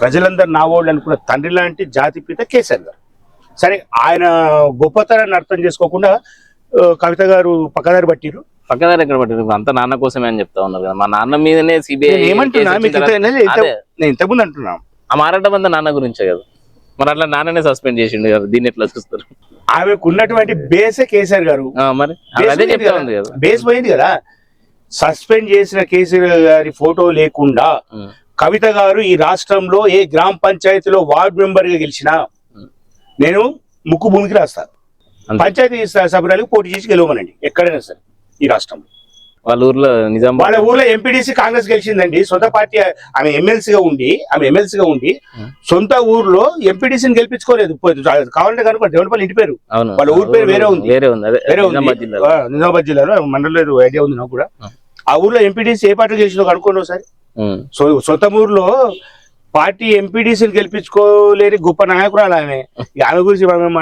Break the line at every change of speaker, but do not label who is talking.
ప్రజలందరూ నా వాళ్ళు అనుకున్న తండ్రి లాంటి జాతిపిత కేసీఆర్ గారు. సరే ఆయన గొప్పతనాన్ని అర్థం చేసుకోకుండా కవిత గారు పక్కదారి పట్టిరు
పక్కదారి ఎక్కడ పట్టారు అంత నాన్న కోసమే అని చెప్తా ఉన్నారు కదా. మా నాన్న మీదనే సిబిఐ
నేను ఏమంటున్నా? నేను ఇంతకుముందు అంటున్నా.
ఆ మారాట బంద నాన్న గురించే కదా. మరి అట్లా నాన్ననే సస్పెండ్ చేసిండు కదా. దీన్ని ఎట్లా చూస్తారు?
ఆమెకు ఉన్నటువంటి బేసే కేసీఆర్ గారు.
మరి
బేస్
అదే చెప్తా
కదా.
ఉంది కదా.
బేస్ పోయింది కదా. సస్పెండ్ చేసిన కేసీఆర్ గారి ఫోటో లేకుండా. కవిత గారు ఈ రాష్ట్రంలో ఏ గ్రామ పంచాయతీలో వార్డు మెంబర్గా గెలిచినా నేను ముక్కు భూమికి రాస్తాను. పంచాయతీ సభ్యురాలకు పోటీ చేసి గెలవమనండి ఎక్కడైనా సరే ఈ రాష్ట్రంలో.
వాళ్ళ ఊర్లో నిజామాబాద్
వాళ్ళ ఊర్లో ఎంపీడీసీ కాంగ్రెస్ గెలిచిందండి సొంత పార్టీ ఆమె ఎమ్మెల్సీగా ఉండి ఆమె ఎమ్మెల్సీగా ఉండి. సొంత ఊర్లో ఎంపీడీసీని గెలిపించుకోలేదు. కావాలంటే కనుక దేవునిపల్లి ఇంటి పేరు. వాళ్ళ ఊరి పేరు వేరే ఉంది.
వేరే ఉంది
వేరే ఉంది.
నిజామాబాద్ జిల్లాలో
మండలం ఐడియా ఉంది నాకు కూడా. ఆ. ఊర్లో ఎంపీడీసీ ఏ పార్టీ గెలిచిందో కనుక్కోండి ఒకసారి.
ఉమ్.
సొంత ఊర్లో పార్టీ ఎంపీడీసీలు గెలిపించుకోలేని గొప్ప నాయకురాలు ఆమె ఆమె గురించి మనం ఏం